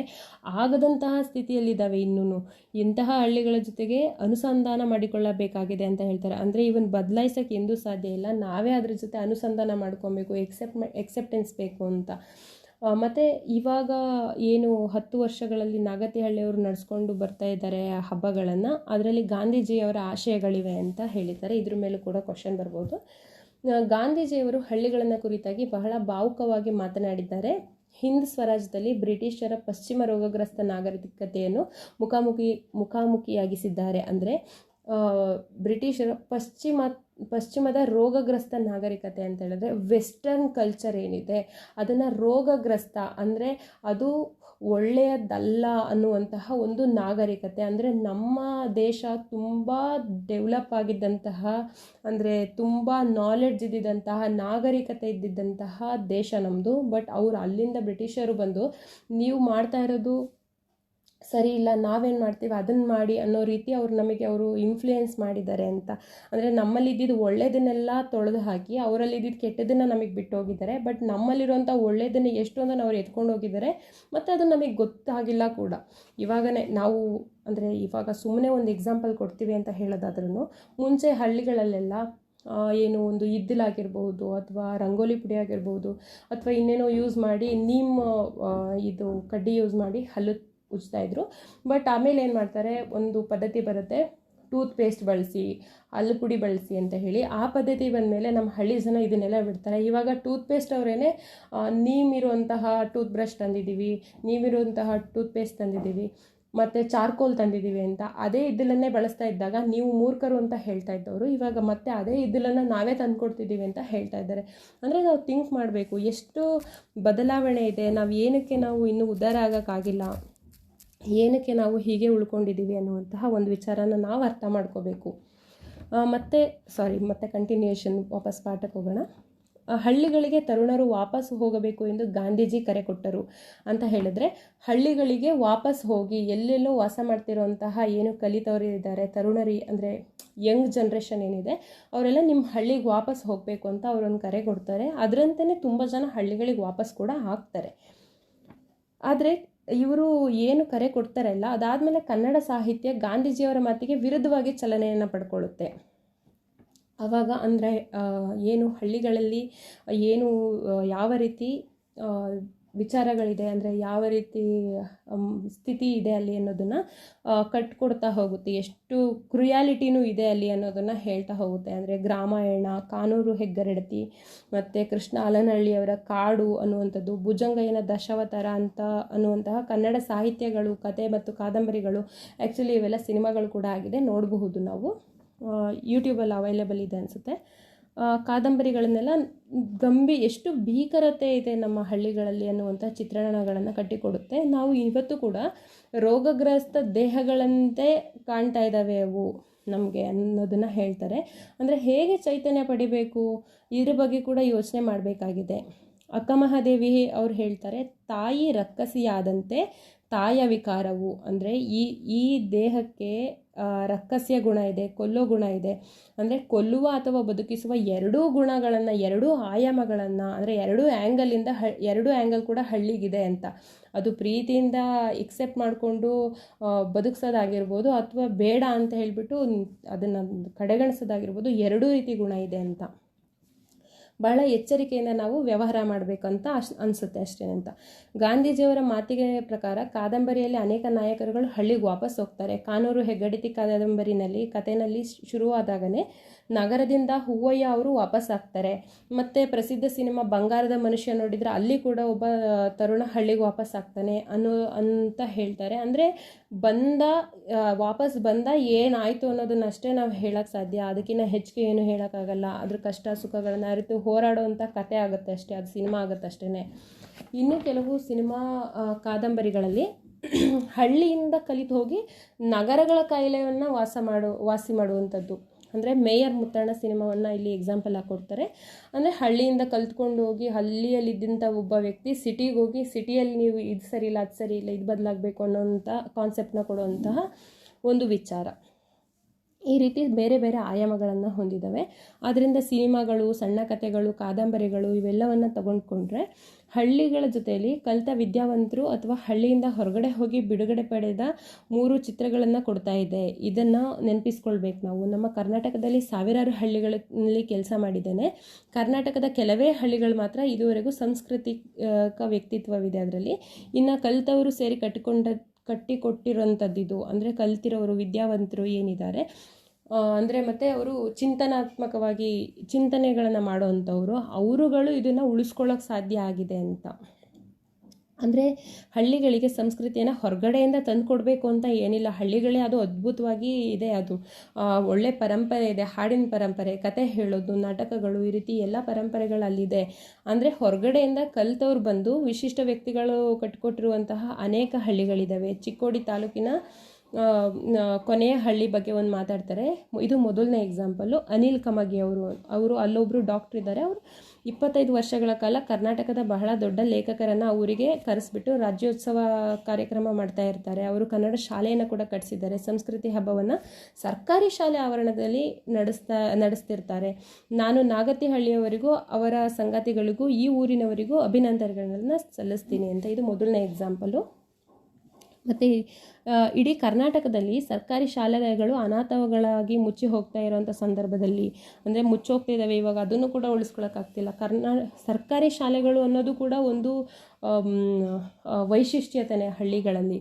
ಆಗದಂತಹ ಸ್ಥಿತಿಯಲ್ಲಿದ್ದಾವೆ ಇನ್ನೂ ಇಂತಹ ಹಳ್ಳಿಗಳ ಜೊತೆಗೆ ಅನುಸಂಧಾನ ಮಾಡಿಕೊಳ್ಳಬೇಕಾಗಿದೆ ಅಂತ ಹೇಳ್ತಾರೆ. ಅಂದರೆ ಇವನ್ ಬದಲಾಯಿಸೋಕ್ಕೆ ಎಂದೂ ಸಾಧ್ಯ ಇಲ್ಲ. ನಾವೇ ಅದ್ರ ಜೊತೆ ಅನುಸಂಧಾನ ಮಾಡ್ಕೊಬೇಕು ಎಕ್ಸೆಪ್ಟ್ ಎಕ್ಸೆಪ್ಟೆನ್ಸ್ ಬೇಕು ಅಂತ. ಮತ್ತು ಇವಾಗ ಏನು ಹತ್ತು ವರ್ಷಗಳಲ್ಲಿ ನಾಗತಿಹಳ್ಳಿಯವರು ನಡೆಸ್ಕೊಂಡು ಬರ್ತಾ ಇದ್ದಾರೆ ಆ ಹಬ್ಬಗಳನ್ನು. ಅದರಲ್ಲಿ ಗಾಂಧೀಜಿಯವರ ಆಶಯಗಳಿವೆ ಅಂತ ಹೇಳಿದ್ದಾರೆ. ಇದ್ರ ಮೇಲೂ ಕೂಡ ಕ್ವಶನ್ ಬರ್ಬೋದು. ಗಾಂಧೀಜಿಯವರು ಹಳ್ಳಿಗಳನ್ನು ಕುರಿತಾಗಿ ಬಹಳ ಭಾವುಕವಾಗಿ ಮಾತನಾಡಿದ್ದಾರೆ. ಹಿಂದ್ ಸ್ವರಾಜ್ಯದಲ್ಲಿ ಬ್ರಿಟಿಷರ ಪಶ್ಚಿಮ ರೋಗಗ್ರಸ್ತ ನಾಗರಿಕತೆಯನ್ನು ಮುಖಾಮುಖಿ, ಮುಖಾಮುಖಿಯಾಗಿಸಿದ್ದಾರೆ. ಅಂದರೆ ಬ್ರಿಟಿಷರ ಪಶ್ಚಿಮ, ಪಶ್ಚಿಮದ ರೋಗಗ್ರಸ್ತ ನಾಗರಿಕತೆ ಅಂತ ಹೇಳಿದ್ರೆ ವೆಸ್ಟರ್ನ್ ಕಲ್ಚರ್ ಏನಿದೆ, ಅದನ್ನು ರೋಗಗ್ರಸ್ತ ಅಂದರೆ ಅದು ಒಳ್ಳೆಯದಲ್ಲ ಅನ್ನುವಂತಹ ಒಂದು ನಾಗರಿಕತೆ. ಅಂದರೆ ನಮ್ಮ ದೇಶ ತುಂಬ ಡೆವಲಪ್ ಆಗಿದ್ದಂತಹ, ಅಂದರೆ ತುಂಬ ನಾಲೆಡ್ಜ್ ಇದ್ದಿದ್ದಂತಹ, ನಾಗರಿಕತೆ ಇದ್ದಿದ್ದಂತಹ ದೇಶ ನಮ್ಮದು ಬಟ್ ಅವರು ಅಲ್ಲಿಂದ ಬ್ರಿಟಿಷರು ಬಂದು, ನೀವು ಮಾಡ್ತಾ ಇರೋದು ಸರಿ ಇಲ್ಲ, ನಾವೇನು ಮಾಡ್ತೀವಿ? ಅದನ್ನು ಮಾಡಿ ಅನ್ನೋ ರೀತಿ ಅವರು ನಮಗೆ ಅವರು ಇನ್ಫ್ಲೂಯೆನ್ಸ್ ಮಾಡಿದ್ದಾರೆ ಅಂತ. ಅಂದರೆ ನಮ್ಮಲ್ಲಿ ಇದ್ದಿದ್ದು ಒಳ್ಳೆಯದನ್ನೆಲ್ಲ ತೊಳೆದು ಹಾಕಿ ಅವರಲ್ಲಿ ಇದ್ದಿದ್ದು ಕೆಟ್ಟದನ್ನು ನಮಗೆ ಬಿಟ್ಟು ಹೋಗಿದ್ದಾರೆ ಬಟ್ ನಮ್ಮಲ್ಲಿರುವಂಥ ಒಳ್ಳೆಯದನ್ನು ಎಷ್ಟೊಂದನ್ನು ಅವ್ರು ಎತ್ಕೊಂಡು ಹೋಗಿದ್ದಾರೆ ಮತ್ತು ಅದು ನಮಗೆ ಗೊತ್ತಾಗಿಲ್ಲ ಕೂಡ. ಇವಾಗನೇ ನಾವು, ಅಂದರೆ ಇವಾಗ ಸುಮ್ಮನೆ ಒಂದು ಎಕ್ಸಾಂಪಲ್ ಕೊಡ್ತೀವಿ ಅಂತ ಹೇಳೋದಾದ್ರೂ ಮುಂಚೆ ಹಳ್ಳಿಗಳಲ್ಲೆಲ್ಲ ಏನು ಒಂದು ಇದ್ದಿಲಾಗಿರ್ಬೋದು ಅಥವಾ ರಂಗೋಲಿ ಪುಡಿ ಆಗಿರ್ಬೋದು ಅಥವಾ ಇನ್ನೇನೋ ಯೂಸ್ ಮಾಡಿ, ನೀಮ್ ಇದು ಕಡ್ಡಿ ಯೂಸ್ ಮಾಡಿ ಹಲ್ಲು ಉಜ್ತಾ ಇದ್ರು. ಬಟ್ ಆಮೇಲೆ ಏನು ಮಾಡ್ತಾರೆ, ಒಂದು ಪದ್ಧತಿ ಬರುತ್ತೆ ಟೂತ್ ಪೇಸ್ಟ್ ಬಳಸಿ, ಅಲ್ಲಿ ಪುಡಿ ಬಳಸಿ ಅಂತ ಹೇಳಿ. ಆ ಪದ್ಧತಿ ಬಂದಮೇಲೆ ನಮ್ಮ ಹಳ್ಳಿ ಜನ ಇದನ್ನೆಲ್ಲ ಬಿಡ್ತಾರೆ. ಇವಾಗ ಟೂತ್ ಪೇಸ್ಟ್ ಅವರೇನೆ ನೀಮಿರುವಂತಹ ಟೂತ್ ಬ್ರಷ್ ತಂದಿದ್ದೀವಿ, ನೀವಿರುವಂತಹ ಟೂತ್ ಪೇಸ್ಟ್ ತಂದಿದ್ದೀವಿ, ಮತ್ತು ಚಾರ್ಕೋಲ್ ತಂದಿದ್ದೀವಿ ಅಂತ, ಅದೇ ಇದ್ದಲನ್ನೇ ಬಳಸ್ತಾ ಇದ್ದಾಗ ನೀವು ಮೂರ್ಖರು ಅಂತ ಹೇಳ್ತಾ ಇದ್ದವರು, ಇವಾಗ ಮತ್ತೆ ಅದೇ ಇದ್ದಲನ್ನು ನಾವೇ ತಂದುಕೊಡ್ತಿದ್ದೀವಿ ಅಂತ ಹೇಳ್ತಾ ಇದ್ದಾರೆ. ಅಂದರೆ ನಾವು ಥಿಂಕ್ ಮಾಡಬೇಕು, ಎಷ್ಟು ಬದಲಾವಣೆ ಇದೆ, ನಾವು ಏನಕ್ಕೆ ನಾವು ಇನ್ನೂ ಉದ್ಧಾರ ಆಗೋಕ್ಕಾಗಿಲ್ಲ. ಏನಕ್ಕೆ ನಾವು ಹೀಗೆ ಉಳ್ಕೊಂಡಿದ್ದೀವಿ ಅನ್ನುವಂತಹ ಒಂದು ವಿಚಾರನ ನಾವು ಅರ್ಥ ಮಾಡ್ಕೋಬೇಕು. ಮತ್ತು ಸಾರಿ ಮತ್ತೆ ಕಂಟಿನ್ಯೂಯೇಷನ್ ವಾಪಸ್ ಪಾಠಕ್ಕೆ ಹೋಗೋಣ. ಹಳ್ಳಿಗಳಿಗೆ ತರುಣರು ವಾಪಸ್ ಹೋಗಬೇಕು ಎಂದು ಗಾಂಧೀಜಿ ಕರೆ ಕೊಟ್ಟರು ಅಂತ ಹೇಳಿದ್ರೆ, ಹಳ್ಳಿಗಳಿಗೆ ವಾಪಸ್ ಹೋಗಿ ಎಲ್ಲೆಲ್ಲೋ ವಾಸ ಮಾಡ್ತಿರೋಂತಹ ಏನು ಕಲಿತವರು ಇದ್ದಾರೆ, ತರುಣರಿ ಅಂದರೆ ಯಂಗ್ ಜನ್ರೇಷನ್ ಏನಿದೆ, ಅವರೆಲ್ಲ ನಿಮ್ಮ ಹಳ್ಳಿಗೆ ವಾಪಸ್ ಹೋಗಬೇಕು ಅಂತ ಅವರೊಂದು ಕರೆ ಕೊಡ್ತಾರೆ. ಅದರಂತೆಯೇ ತುಂಬ ಜನ ಹಳ್ಳಿಗಳಿಗೆ ವಾಪಸ್ ಕೂಡ ಹಾಕ್ತಾರೆ ಆದರೆ ಇವರು ಏನು ಕರೆ ಕೊಡ್ತಾರಲ್ಲ, ಅದಾದಮೇಲೆ ಕನ್ನಡ ಸಾಹಿತ್ಯ ಗಾಂಧೀಜಿಯವರ ಮಾತಿಗೆ ವಿರುದ್ಧವಾಗಿ ಚಲನೆಯನ್ನು ಪಡ್ಕೊಳ್ಳುತ್ತೆ. ಆವಾಗ ಅಂದರೆ ಏನು ಹಳ್ಳಿಗಳಲ್ಲಿ ಏನು ಯಾವ ರೀತಿ ವಿಚಾರಗಳಿದೆ ಅಂದರೆ ಯಾವ ರೀತಿ ಸ್ಥಿತಿ ಇದೆ ಅಲ್ಲಿ ಅನ್ನೋದನ್ನು ಕಟ್ಕೊಡ್ತಾ ಹೋಗುತ್ತೆ. ಎಷ್ಟು ಕ್ರಿಯಾಲಿಟಿನೂ ಇದೆ ಅಲ್ಲಿ ಅನ್ನೋದನ್ನು ಹೇಳ್ತಾ ಹೋಗುತ್ತೆ. ಅಂದರೆ ಗ್ರಾಮಾಯಣ, ಕಾನೂರು ಹೆಗ್ಗರಡತಿ, ಮತ್ತು ಕೃಷ್ಣ ಅಲನಹಳ್ಳಿಯವರ ಕಾಡು ಅನ್ನುವಂಥದ್ದು, ಭುಜಂಗಯ್ಯನ ದಶಾವತಾರ ಅಂತ ಅನ್ನುವಂತಹ ಕನ್ನಡ ಸಾಹಿತ್ಯಗಳು, ಕತೆ ಮತ್ತು ಕಾದಂಬರಿಗಳು ಆ್ಯಕ್ಚುಲಿ ಇವೆಲ್ಲ ಸಿನಿಮಾಗಳು ಕೂಡ ಆಗಿದೆ. ನೋಡಬಹುದು ನಾವು. ಯೂಟ್ಯೂಬಲ್ಲಿ ಅವೈಲೇಬಲ್ ಇದೆ ಅನಿಸುತ್ತೆ. ಕಾದಂಬರಿಗಳನ್ನೆಲ್ಲ ಗಂಭಿ, ಎಷ್ಟು ಭೀಕರತೆ ಇದೆ ನಮ್ಮ ಹಳ್ಳಿಗಳಲ್ಲಿ ಅನ್ನುವಂಥ ಚಿತ್ರಣಗಳನ್ನು ಕಟ್ಟಿಕೊಡುತ್ತೆ. ನಾವು ಇವತ್ತು ಕೂಡ ರೋಗಗ್ರಸ್ತ ದೇಹಗಳಂತೆ ಕಾಣ್ತಾ ಇದ್ದಾವೆ ಅವು ನಮಗೆ ಅನ್ನೋದನ್ನು ಹೇಳ್ತಾರೆ. ಅಂದರೆ ಹೇಗೆ ಚೈತನ್ಯ ಪಡಿಬೇಕು? ಇದ್ರ ಬಗ್ಗೆ ಕೂಡ ಯೋಚನೆ ಮಾಡಬೇಕಾಗಿದೆ. ಅಕ್ಕಮಹಾದೇವಿ ಅವ್ರು ಹೇಳ್ತಾರೆ, ತಾಯಿ ರಕ್ಕಸಿಯಾದಂತೆ ತಾಯ ವಿಕಾರವು. ಅಂದರೆ ಈ ಈ ದೇಹಕ್ಕೆ ರಕ್ಕಸ್ಯ ಗುಣ ಇದೆ, ಕೊಲ್ಲೋ ಗುಣ ಇದೆ. ಅಂದರೆ ಕೊಲ್ಲುವ ಅಥವಾ ಬದುಕಿಸುವ ಎರಡೂ ಗುಣಗಳನ್ನು, ಎರಡೂ ಆಯಾಮಗಳನ್ನು, ಅಂದರೆ ಎರಡೂ ಆ್ಯಂಗಲಿಂದ ಹ, ಎರಡೂ ಆ್ಯಂಗಲ್ ಕೂಡ ಹಳ್ಳಿಗಿದೆ ಅಂತ. ಅದು ಪ್ರೀತಿಯಿಂದ ಎಕ್ಸೆಪ್ಟ್ ಮಾಡಿಕೊಂಡು ಬದುಕಿಸೋದಾಗಿರ್ಬೋದು ಅಥವಾ ಬೇಡ ಅಂತ ಹೇಳಿಬಿಟ್ಟು ಅದನ್ನು ಕಡೆಗಣಿಸೋದಾಗಿರ್ಬೋದು ಎರಡೂ ರೀತಿ ಗುಣ ಇದೆ ಅಂತ. ಬಹಳ ಎಚ್ಚರಿಕೆಯಿಂದ ನಾವು ವ್ಯವಹಾರ ಮಾಡಬೇಕಂತ ಅಶ್ ಅನಿಸುತ್ತೆ ಅಷ್ಟೇ ಅಂತ ಗಾಂಧೀಜಿಯವರ ಮಾತಿಗೆ ಪ್ರಕಾರ ಕಾದಂಬರಿಯಲ್ಲಿ ಅನೇಕ ನಾಯಕರುಗಳು ಹಳ್ಳಿಗೆ ವಾಪಸ್ ಹೋಗ್ತಾರೆ. ಕಾನೂರು ಹೆಗ್ಗಡತಿ ಕಾದಂಬರಿನಲ್ಲಿ, ಕಥೆನಲ್ಲಿ ಶುರುವಾದಾಗಲೇ ನಗರದಿಂದ ಹೂವಯ್ಯ ಅವರು ವಾಪಸ್ ಆಗ್ತಾರೆ. ಮತ್ತು ಪ್ರಸಿದ್ಧ ಸಿನಿಮಾ ಬಂಗಾರದ ಮನುಷ್ಯ ನೋಡಿದರೆ ಅಲ್ಲಿ ಕೂಡ ಒಬ್ಬ ತರುಣ ಹಳ್ಳಿಗೆ ವಾಪಸ್ ಆಗ್ತಾನೆ ಅನ್ನೋ ಅಂತ ಹೇಳ್ತಾರೆ. ಅಂದರೆ ಬಂದ ವಾಪಸ್ ಬಂದ ಏನಾಯಿತು ಅನ್ನೋದನ್ನಷ್ಟೇ ನಾವು ಹೇಳೋಕ್ಕೆ ಸಾಧ್ಯ. ಅದಕ್ಕಿಂತ ಹೆಚ್ಚಿಗೆ ಏನು ಹೇಳೋಕ್ಕಾಗಲ್ಲ. ಅದ್ರ ಕಷ್ಟ ಸುಖಗಳನ್ನ ಅರಿತು ಹೋರಾಡುವಂಥ ಕತೆ ಆಗುತ್ತೆ ಅಷ್ಟೇ. ಅದು ಸಿನಿಮಾ ಆಗುತ್ತೆ ಅಷ್ಟೇ ಇನ್ನು ಕೆಲವು ಸಿನಿಮಾ ಕಾದಂಬರಿಗಳಲ್ಲಿ ಹಳ್ಳಿಯಿಂದ ಕಲಿತು ಹೋಗಿ ನಗರಗಳ ಕಾಯಿಲೆಯನ್ನು ವಾಸ ಮಾಡು, ವಾಸಿ ಮಾಡುವಂಥದ್ದು. ಅಂದರೆ ಮೇಯರ್ ಮುತ್ತಣ್ಣ ಸಿನಿಮಾವನ್ನು ಇಲ್ಲಿ ಎಕ್ಸಾಂಪಲ್ ಕೊಡ್ತಾರೆ ಅಂದರೆ ಹಳ್ಳಿಯಿಂದ ಕಲ್ತ್ಕೊಂಡು ಹೋಗಿ ಹಳ್ಳಿಯಲ್ಲಿದ್ದಂಥ ಒಬ್ಬ ವ್ಯಕ್ತಿ ಸಿಟಿಗೆ ಹೋಗಿ ಸಿಟಿಯಲ್ಲಿ ನೀವು ಇದು ಸರಿ ಇಲ್ಲ ಅದು ಸರಿ ಇಲ್ಲ ಇದು ಬದಲಾಗಬೇಕು ಅನ್ನೋಂಥ ಕಾನ್ಸೆಪ್ಟನ್ನ ಕೊಡುವಂತಹ ಒಂದು ವಿಚಾರ. ಈ ರೀತಿ ಬೇರೆ ಬೇರೆ ಆಯಾಮಗಳನ್ನು ಹೊಂದಿದ್ದಾವೆ. ಆದ್ದರಿಂದ ಸಿನಿಮಾಗಳು, ಸಣ್ಣ ಕಥೆಗಳು, ಕಾದಂಬರಿಗಳು ಇವೆಲ್ಲವನ್ನು ತಗೊಂಡ್ಕೊಂಡ್ರೆ ಹಳ್ಳಿಗಳ ಜೊತೆಯಲ್ಲಿ ಕಲಿತ ವಿದ್ಯಾವಂತರು ಅಥವಾ ಹಳ್ಳಿಯಿಂದ ಹೊರಗಡೆ ಹೋಗಿ ಬಿಡುಗಡೆ ಪಡೆದ ಮೂರು ಚಿತ್ರಗಳನ್ನು ಕೊಡ್ತಾ ಇದೆ. ಇದನ್ನು ನೆನಪಿಸ್ಕೊಳ್ಬೇಕು ನಾವು. ನಮ್ಮ ಕರ್ನಾಟಕದಲ್ಲಿ ಸಾವಿರಾರು ಹಳ್ಳಿಗಳಲ್ಲಿ ಕೆಲಸ ಮಾಡಿದ್ದೇನೆ. ಕರ್ನಾಟಕದ ಕೆಲವೇ ಹಳ್ಳಿಗಳು ಮಾತ್ರ ಇದುವರೆಗೂ ಸಾಂಸ್ಕೃತಿಕ ವ್ಯಕ್ತಿತ್ವವಿದೆ ಅದರಲ್ಲಿ. ಇನ್ನು ಕಲಿತವರು ಸೇರಿ ಕಟ್ಟಿಕೊಂಡ, ಕಟ್ಟಿಕೊಟ್ಟಿರೋಂಥದ್ದಿದು. ಅಂದರೆ ಕಲ್ತಿರೋರು, ವಿದ್ಯಾವಂತರು ಏನಿದ್ದಾರೆ ಅಂದರೆ ಮತ್ತು ಅವರು ಚಿಂತನಾತ್ಮಕವಾಗಿ ಚಿಂತನೆಗಳನ್ನು ಮಾಡೋವಂಥವ್ರು, ಅವರುಗಳು ಇದನ್ನು ಉಳಿಸ್ಕೊಳ್ಳೋಕೆ ಸಾಧ್ಯ ಆಗಿದೆ ಅಂತ. ಅಂದರೆ ಹಳ್ಳಿಗಳಿಗೆ ಸಂಸ್ಕೃತಿಯನ್ನು ಹೊರಗಡೆಯಿಂದ ತಂದುಕೊಡ್ಬೇಕು ಅಂತ ಏನಿಲ್ಲ. ಹಳ್ಳಿಗಳೇ ಅದು ಅದ್ಭುತವಾಗಿ ಇದೆ ಅದು. ಒಳ್ಳೆ ಪರಂಪರೆ ಇದೆ, ಹಾಡಿನ ಪರಂಪರೆ, ಕತೆ ಹೇಳೋದು, ನಾಟಕಗಳು, ಈ ರೀತಿ ಎಲ್ಲ ಪರಂಪರೆಗಳಲ್ಲಿದೆ. ಅಂದರೆ ಹೊರಗಡೆಯಿಂದ ಕಲ್ತವ್ರು ಬಂದು ವಿಶಿಷ್ಟ ವ್ಯಕ್ತಿಗಳು ಕಟ್ಕೊಟ್ಟಿರುವಂತಹ ಅನೇಕ ಹಳ್ಳಿಗಳಿದ್ದಾವೆ ಚಿಕ್ಕೋಡಿ ತಾಲೂಕಿನ ಕೊನೆಯ ಹಳ್ಳಿ ಬಗ್ಗೆ ಒಂದು ಮಾತಾಡ್ತಾರೆ. ಇದು ಮೊದಲನೇ ಎಕ್ಸಾಂಪಲ್ಲು ಅನಿಲ್ ಕಮಗಿ ಅವರು ಅವರು ಅಲ್ಲೊಬ್ಬರು ಡಾಕ್ಟ್ರ್ ಇದ್ದಾರೆ. ಅವರು ಇಪ್ಪತ್ತೈದು ವರ್ಷಗಳ ಕಾಲ ಕರ್ನಾಟಕದ ಬಹಳ ದೊಡ್ಡ ಲೇಖಕರನ್ನು ಅವರಿಗೆ ಕರೆಸ್ಬಿಟ್ಟು ರಾಜ್ಯೋತ್ಸವ ಕಾರ್ಯಕ್ರಮ ಮಾಡ್ತಾ ಇರ್ತಾರೆ. ಅವರು ಕನ್ನಡ ಶಾಲೆಯನ್ನು ಕೂಡ ಕಟ್ಟಿಸಿದ್ದಾರೆ ಸಂಸ್ಕೃತಿ ಹಬ್ಬವನ್ನು ಸರ್ಕಾರಿ ಶಾಲೆ ಆವರಣದಲ್ಲಿ ನಡೆಸ್ತಾ, ನಡೆಸ್ತಿರ್ತಾರೆ. ನಾನು ನಾಗತಿಹಳ್ಳಿಯವರಿಗೂ, ಅವರ ಸಂಗತಿಗಳಿಗೂ, ಈ ಊರಿನವರಿಗೂ ಅಭಿನಂದನೆಗಳನ್ನು ಸಲ್ಲಿಸ್ತೀನಿ ಅಂತ ಇದು ಮೊದಲನೇ ಎಕ್ಸಾಂಪಲು ಮತ್ತು ಇಡೀ ಕರ್ನಾಟಕದಲ್ಲಿ ಸರ್ಕಾರಿ ಶಾಲೆಗಳು ಅನಾಥಗಳಾಗಿ ಮುಚ್ಚಿ ಹೋಗ್ತಾ ಇರೋವಂಥ ಸಂದರ್ಭದಲ್ಲಿ ಅಂದರೆ ಮುಚ್ಚೋಗ್ತಿದ್ದಾವೆ ಇವಾಗ ಅದನ್ನು ಕೂಡ ಉಳಿಸ್ಕೊಳ್ಳೋಕ್ಕಾಗ್ತಿಲ್ಲ ಕರ್ನಾ ಸರ್ಕಾರಿ ಶಾಲೆಗಳು ಅನ್ನೋದು ಕೂಡ ಒಂದು ಆಮ್, ವೈಶಿಷ್ಟ್ಯತೆನೇ ಹಳ್ಳಿಗಳಲ್ಲಿ.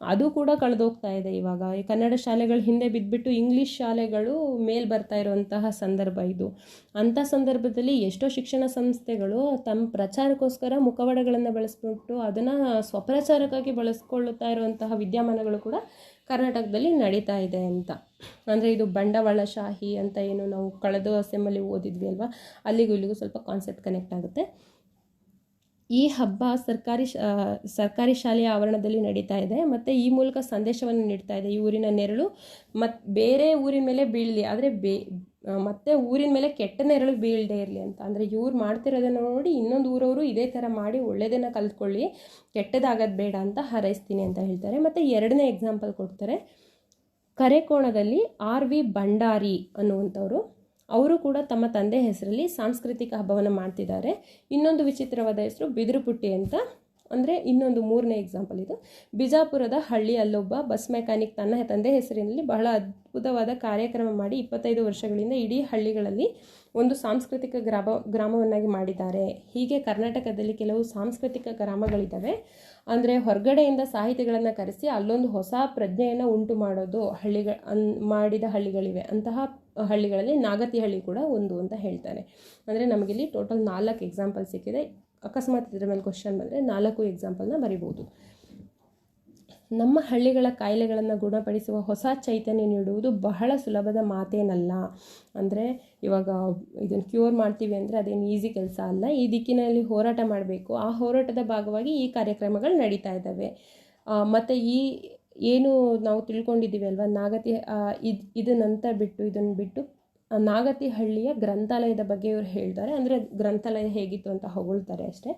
ಅದು ಕೂಡ ಕಳೆದೋಗ್ತಾ ಇದೆ ಇವಾಗ. ಈ ಕನ್ನಡ ಶಾಲೆಗಳು ಹಿಂದೆ ಬಿದ್ದುಬಿಟ್ಟು ಇಂಗ್ಲೀಷ್ ಶಾಲೆಗಳು ಮೇಲೆ ಬರ್ತಾ ಇರುವಂತಹ ಸಂದರ್ಭ ಇದು. ಅಂಥ ಸಂದರ್ಭದಲ್ಲಿ ಎಷ್ಟೋ ಶಿಕ್ಷಣ ಸಂಸ್ಥೆಗಳು ತಮ್ಮ ಪ್ರಚಾರಕ್ಕೋಸ್ಕರ ಮುಖವಾಡಗಳನ್ನು ಬಳಸ್ಬಿಟ್ಟು ಅದನ್ನು ಸ್ವಪ್ರಚಾರಕ್ಕಾಗಿ ಬಳಸ್ಕೊಳ್ಳುತ್ತಾ ಇರುವಂತಹ ವಿದ್ಯಮಾನಗಳು ಕೂಡ ಕರ್ನಾಟಕದಲ್ಲಿ ನಡೀತಾ ಇದೆ ಅಂತ. ಅಂದರೆ ಇದು ಬಂಡವಾಳಶಾಹಿ ಅಂತ ಏನು ನಾವು ಕಳೆದ ಸೆಮ್ಮಲ್ಲಿ ಓದಿದ್ವಿ ಅಲ್ವಾ? ಅಲ್ಲಿಗೂ ಇಲ್ಲಿಗೂ ಸ್ವಲ್ಪ ಕಾನ್ಸೆಪ್ಟ್ ಕನೆಕ್ಟ್ ಆಗುತ್ತೆ. ಈ ಹಬ್ಬ ಸರ್ಕಾರಿ ಸರ್ಕಾರಿ ಶಾಲೆಯ ಆವರಣದಲ್ಲಿ ನಡೀತಾ ಇದೆ. ಮತ್ತು ಈ ಮೂಲಕ ಸಂದೇಶವನ್ನು ನೀಡ್ತಾ ಇದೆ. ಈ ಊರಿನ ನೆರಳು ಮತ್ತು ಬೇರೆ ಊರಿನ ಮೇಲೆ ಬೀಳಲಿ. ಆದರೆ ಬೇ ಮತ್ತೆ ಊರಿನ ಮೇಲೆ ಕೆಟ್ಟ ನೆರಳು ಬೀಳದೇ ಇರಲಿ ಅಂತ. ಅಂದರೆ ಇವ್ರು ಮಾಡ್ತಿರೋದನ್ನು ನೋಡಿ ಇನ್ನೊಂದು ಊರವರು ಇದೇ ಥರ ಮಾಡಿ ಒಳ್ಳೆಯದನ್ನು ಕಲ್ತ್ಕೊಳ್ಳಿ, ಕೆಟ್ಟದಾಗೋದು ಬೇಡ ಅಂತ ಹಾರೈಸ್ತೀನಿ ಅಂತ ಹೇಳ್ತಾರೆ. ಮತ್ತು ಎರಡನೇ ಎಕ್ಸಾಂಪಲ್ ಕೊಡ್ತಾರೆ. ಕರೆಕೋಣದಲ್ಲಿ ಆರ್ ವಿ ಭಂಡಾರಿ ಅನ್ನುವಂಥವ್ರು. ಅವರು ಕೂಡ ತಮ್ಮ ತಂದೆ ಹೆಸರಲ್ಲಿ ಸಾಂಸ್ಕೃತಿಕ ಹಬ್ಬವನ್ನು ಮಾಡ್ತಿದ್ದಾರೆ. ಇನ್ನೊಂದು ವಿಚಿತ್ರವಾದ ಹೆಸರು ಬಿದಿರುಪುಟ್ಟಿ ಅಂತ. ಅಂದರೆ ಇನ್ನೊಂದು ಮೂರನೇ ಎಕ್ಸಾಂಪಲ್ ಇದು. ಬಿಜಾಪುರದ ಹಳ್ಳಿ ಅಲ್ಲೊಬ್ಬ ಬಸ್ ಮೆಕ್ಯಾನಿಕ್ ತನ್ನ ತಂದೆ ಹೆಸರಿನಲ್ಲಿ ಬಹಳ ಅದ್ಭುತವಾದ ಕಾರ್ಯಕ್ರಮ ಮಾಡಿ ಇಪ್ಪತ್ತೈದು ವರ್ಷಗಳಿಂದ ಇಡೀ ಹಳ್ಳಿಗಳಲ್ಲಿ ಒಂದು ಸಾಂಸ್ಕೃತಿಕ ಗ್ರಾಮ, ಗ್ರಾಮವನ್ನಾಗಿ ಮಾಡಿದ್ದಾರೆ. ಹೀಗೆ ಕರ್ನಾಟಕದಲ್ಲಿ ಕೆಲವು ಸಾಂಸ್ಕೃತಿಕ ಗ್ರಾಮಗಳಿದ್ದಾವೆ. ಅಂದರೆ ಹೊರಗಡೆಯಿಂದ ಸಾಹಿತಿಗಳನ್ನು ಕರೆಸಿ ಅಲ್ಲೊಂದು ಹೊಸ ಪ್ರಜ್ಞೆಯನ್ನು ಉಂಟು ಮಾಡೋದು ಹಳ್ಳಿಗಳ, ಅನ್, ಮಾಡಿದ ಹಳ್ಳಿಗಳಿವೆ. ಅಂತಹ ಹಳ್ಳಿಗಳಲ್ಲಿ ನಾಗತಿ ಹಳ್ಳಿ ಕೂಡ ಒಂದು ಅಂತ ಹೇಳ್ತಾರೆ. ಅಂದರೆ ನಮಗಿಲ್ಲಿ ಟೋಟಲ್ ನಾಲ್ಕು ಎಕ್ಸಾಂಪಲ್ ಸಿಕ್ಕಿದೆ. ಅಕಸ್ಮಾತ್ ಇದ್ರ ಮೇಲೆ ಕ್ವಶನ್ ಬಂದರೆ ನಾಲ್ಕು ಎಕ್ಸಾಂಪಲ್ನ ಬರಿಬೋದು. ನಮ್ಮ ಹಳ್ಳಿಗಳ ಕಾಯಿಲೆಗಳನ್ನು ಗುಣಪಡಿಸುವ ಹೊಸ ಚೈತನ್ಯ ನೀಡುವುದು ಬಹಳ ಸುಲಭದ ಮಾತೇನಲ್ಲ. ಅಂದರೆ ಇವಾಗ ಇದನ್ನು ಕ್ಯೂರ್ ಮಾಡ್ತೀವಿ ಅಂದರೆ ಅದೇನು ಈಸಿ ಕೆಲಸ ಅಲ್ಲ, ಈ ದಿಕ್ಕಿನಲ್ಲಿ ಹೋರಾಟ ಮಾಡಬೇಕು. ಆ ಹೋರಾಟದ ಭಾಗವಾಗಿ ಈ ಕಾರ್ಯಕ್ರಮಗಳು ನಡೀತಾ ಇದ್ದಾವೆ. ಮತ್ತು ಈ ಏನು ನಾವು ತಿಳ್ಕೊಂಡಿದ್ದೀವಿ ಅಲ್ವಾ, ನಾಗತಿ ಇದು ಇದನ್ನಂತ ಬಿಟ್ಟು, ಇದನ್ನು ಬಿಟ್ಟು ಆ ನಾಗತಿ ಹಳ್ಳಿಯ ಗ್ರಂಥಾಲಯದ ಬಗ್ಗೆ ಇವರು ಹೇಳ್ತಾರೆ. ಅಂದರೆ ಗ್ರಂಥಾಲಯ ಹೇಗಿತ್ತು ಅಂತ ಹೊಗಳ್ತಾರೆ ಅಷ್ಟೇ.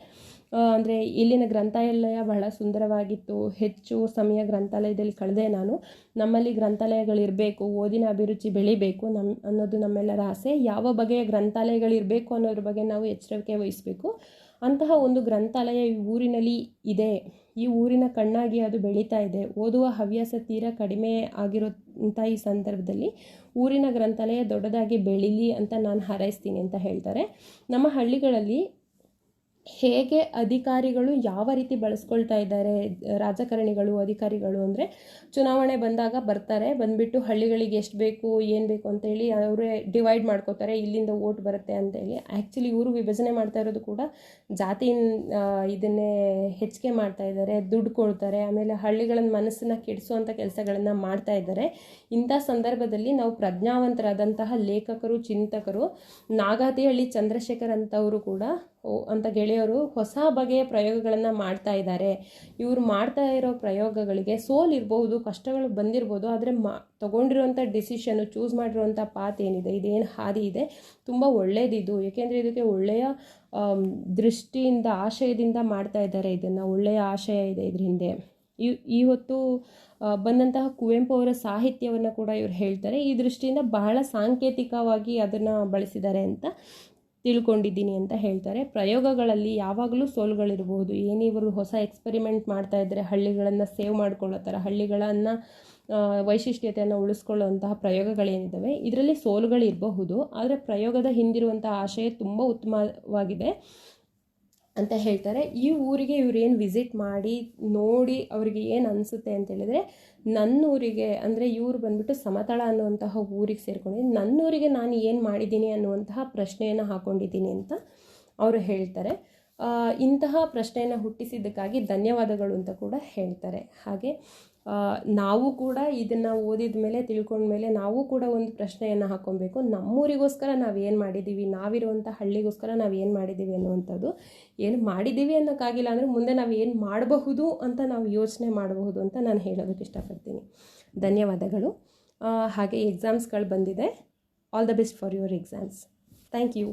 ಅಂದರೆ ಇಲ್ಲಿನ ಗ್ರಂಥಾಲಯ ಬಹಳ ಸುಂದರವಾಗಿತ್ತು. ಹೆಚ್ಚು ಸಮಯ ಗ್ರಂಥಾಲಯದಲ್ಲಿ ಕಳೆದೆ ನಾನು. ನಮ್ಮಲ್ಲಿ ಗ್ರಂಥಾಲಯಗಳಿರಬೇಕು, ಓದಿನ ಅಭಿರುಚಿ ಬೆಳಿಬೇಕು ನಮ್ಮ ಅನ್ನೋದು ನಮ್ಮೆಲ್ಲರ ಆಸೆ. ಯಾವ ಬಗೆಯ ಗ್ರಂಥಾಲಯಗಳಿರಬೇಕು ಅನ್ನೋದ್ರ ಬಗ್ಗೆ ನಾವು ಎಚ್ಚರಿಕೆ ವಹಿಸಬೇಕು. ಅಂತಹ ಒಂದು ಗ್ರಂಥಾಲಯ ಈ ಊರಿನಲ್ಲಿ ಇದೆ. ಈ ಊರಿನ ಕಣ್ಣಾಗಿ ಅದು ಬೆಳೀತಾ ಇದೆ. ಓದುವ ಹವ್ಯಾಸ ತೀರಾ ಕಡಿಮೆ ಆಗಿರೋ ಈ ಸಂದರ್ಭದಲ್ಲಿ ಊರಿನ ಗ್ರಂಥಾಲಯ ದೊಡ್ಡದಾಗಿ ಬೆಳೀಲಿ ಅಂತ ನಾನು ಹಾರೈಸ್ತೀನಿ ಅಂತ ಹೇಳ್ತಾರೆ. ನಮ್ಮ ಹಳ್ಳಿಗಳಲ್ಲಿ ಹೇಗೆ ಅಧಿಕಾರಿಗಳು ಯಾವ ರೀತಿ ಬಳಸ್ಕೊಳ್ತಾ ಇದ್ದಾರೆ, ರಾಜಕಾರಣಿಗಳು, ಅಧಿಕಾರಿಗಳು ಅಂದರೆ ಚುನಾವಣೆ ಬಂದಾಗ ಬರ್ತಾರೆ, ಬಂದುಬಿಟ್ಟು ಹಳ್ಳಿಗಳಿಗೆ ಎಷ್ಟು ಬೇಕು, ಏನು ಬೇಕು ಅಂತೇಳಿ ಅವರೇ ಡಿವೈಡ್ ಮಾಡ್ಕೋತಾರೆ, ಇಲ್ಲಿಂದ ಓಟ್ ಬರುತ್ತೆ ಅಂತೇಳಿ ಆ್ಯಕ್ಚುಲಿ ಇವರು ವಿಭಜನೆ ಮಾಡ್ತಾ ಇರೋದು ಕೂಡ ಜಾತಿ ಇದನ್ನೇ ಹೆಚ್ಚಿಗೆ ಮಾಡ್ತಾ ಇದ್ದಾರೆ, ದುಡ್ಡು ಕೊಡ್ತಾರೆ, ಆಮೇಲೆ ಹಳ್ಳಿಗಳ ಮನಸ್ಸನ್ನು ಕೆಡಿಸುವಂಥ ಕೆಲಸಗಳನ್ನು ಮಾಡ್ತಾ ಇದ್ದಾರೆ. ಇಂಥ ಸಂದರ್ಭದಲ್ಲಿ ನಾವು ಪ್ರಜ್ಞಾವಂತರಾದಂತಹ ಲೇಖಕರು, ಚಿಂತಕರು, ನಾಗಾತಿಹಳ್ಳಿ ಚಂದ್ರಶೇಖರ್ ಅಂತವರು ಕೂಡ ಅಂತ ಗೆಳೆಯರು ಹೊಸ ಬಗೆಯ ಪ್ರಯೋಗಗಳನ್ನು ಮಾಡ್ತಾ ಇದ್ದಾರೆ. ಇವರು ಮಾಡ್ತಾ ಇರೋ ಪ್ರಯೋಗಗಳಿಗೆ ಸೋಲ್ ಇರಬಹುದು, ಕಷ್ಟಗಳು ಬಂದಿರ್ಬೋದು, ಆದರೆ ಮಾ ತಗೊಂಡಿರುವಂಥ ಡಿಸಿಷನ್ನು ಚೂಸ್ ಮಾಡಿರುವಂಥ ಪಾತ್ ಏನಿದೆ? ಇದೇನು ಹಾದಿ ಇದೆ? ತುಂಬ ಒಳ್ಳೆಯದಿದು ಏಕೆಂದರೆ ಇದಕ್ಕೆ ಒಳ್ಳೆಯ ದೃಷ್ಟಿಯಿಂದ, ಆಶಯದಿಂದ ಮಾಡ್ತಾ ಇದ್ದಾರೆ ಇದನ್ನು. ಒಳ್ಳೆಯ ಆಶಯ ಇದೆ ಇದ್ರ ಹಿಂದೆ. ಈ ಹೊತ್ತು ಬಂದಂತಹ ಕುವೆಂಪು ಅವರ ಸಾಹಿತ್ಯವನ್ನು ಕೂಡ ಇವರು ಹೇಳ್ತಾರೆ. ಈ ದೃಷ್ಟಿಯಿಂದ ಬಹಳ ಸಾಂಕೇತಿಕವಾಗಿ ಅದನ್ನು ಬಳಸಿದ್ದಾರೆ ಅಂತ ತಿಳ್ಕೊಂಡಿದ್ದೀನಿ ಅಂತ ಹೇಳ್ತಾರೆ. ಪ್ರಯೋಗಗಳಲ್ಲಿ ಯಾವಾಗಲೂ ಸೋಲುಗಳಿರ್ಬೋದು. ಏನೇ ಇವರು ಹೊಸ ಎಕ್ಸ್ಪೆರಿಮೆಂಟ್ ಮಾಡ್ತಾ ಇದ್ದರೆ ಹಳ್ಳಿಗಳನ್ನು ಸೇವ್ ಮಾಡ್ಕೊಳ್ಳೋ ಥರ ಹಳ್ಳಿಗಳನ್ನು ವೈಶಿಷ್ಟ್ಯತೆಯನ್ನು ಉಳಿಸ್ಕೊಳ್ಳುವಂತಹ ಪ್ರಯೋಗಗಳೇನಿದ್ದಾವೆ ಇದರಲ್ಲಿ ಸೋಲುಗಳಿರಬಹುದು. ಆದರೆ ಪ್ರಯೋಗದ ಹಿಂದಿರುವಂಥ ಆಶಯ ತುಂಬ ಉತ್ತಮವಾಗಿದೆ. ಅಂತ ಹೇಳ್ತಾರೆ. ಈ ಊರಿಗೆ ಇವ್ರು ಏನು ವಿಸಿಟ್ ಮಾಡಿ, ನೋಡಿ ಅವರಿಗೆ ಏನು ಅನಿಸುತ್ತೆ ಅಂತ ಹೇಳಿದ್ರೆ ನನ್ನ ಊರಿಗೆ ಅಂದರೆ ಇವ್ರು ಬಂದ್ಬಿಟ್ಟು ಸಮತಳ ಅನ್ನುವಂತಹ ಊರಿಗೆ ಸೇರ್ಕೊಂಡಿದ್ದೀನಿ. ನನ್ನ ಊರಿಗೆ ನಾನು ಏನು ಮಾಡಿದ್ದೀನಿ ಅನ್ನುವಂತಹ ಪ್ರಶ್ನೆಯನ್ನು ಹಾಕ್ಕೊಂಡಿದ್ದೀನಿ ಅಂತ ಅವರು ಹೇಳ್ತಾರೆ. ಇಂತಹ ಪ್ರಶ್ನೆಯನ್ನು ಹುಟ್ಟಿಸಿದ್ದಕ್ಕಾಗಿ ಧನ್ಯವಾದಗಳು ಅಂತ ಕೂಡ ಹೇಳ್ತಾರೆ. ಹಾಗೆ ನಾವು ಕೂಡ ಇದನ್ನು ಓದಿದ ಮೇಲೆ, ತಿಳ್ಕೊಂಡ ಮೇಲೆ ನಾವು ಕೂಡ ಒಂದು ಪ್ರಶ್ನೆಯನ್ನು ಹಾಕ್ಕೊಬೇಕು ನಮ್ಮೂರಿಗೋಸ್ಕರ ನಾವು ಏನು ಮಾಡಿದ್ದೀವಿ ನಾವಿರುವಂಥ ಹಳ್ಳಿಗೋಸ್ಕರ ನಾವು ಏನು ಮಾಡಿದ್ದೀವಿ ಅನ್ನುವಂಥದ್ದು. ಏನು ಮಾಡಿದ್ದೀವಿ ಅನ್ನೋಕ್ಕಾಗಿಲ್ಲ ಅಂದರೆ ಮುಂದೆ ನಾವು ಏನು ಮಾಡಬಹುದು ಅಂತ ನಾವು ಯೋಚನೆ ಮಾಡಬಹುದು ಅಂತ ನಾನು ಹೇಳೋದಕ್ಕೆ ಇಷ್ಟಪಡ್ತೀನಿ. ಧನ್ಯವಾದಗಳು. ಹಾಗೆ ಎಕ್ಸಾಮ್ಸ್ಗಳು ಬಂದಿದೆ. All the best for your exams thank you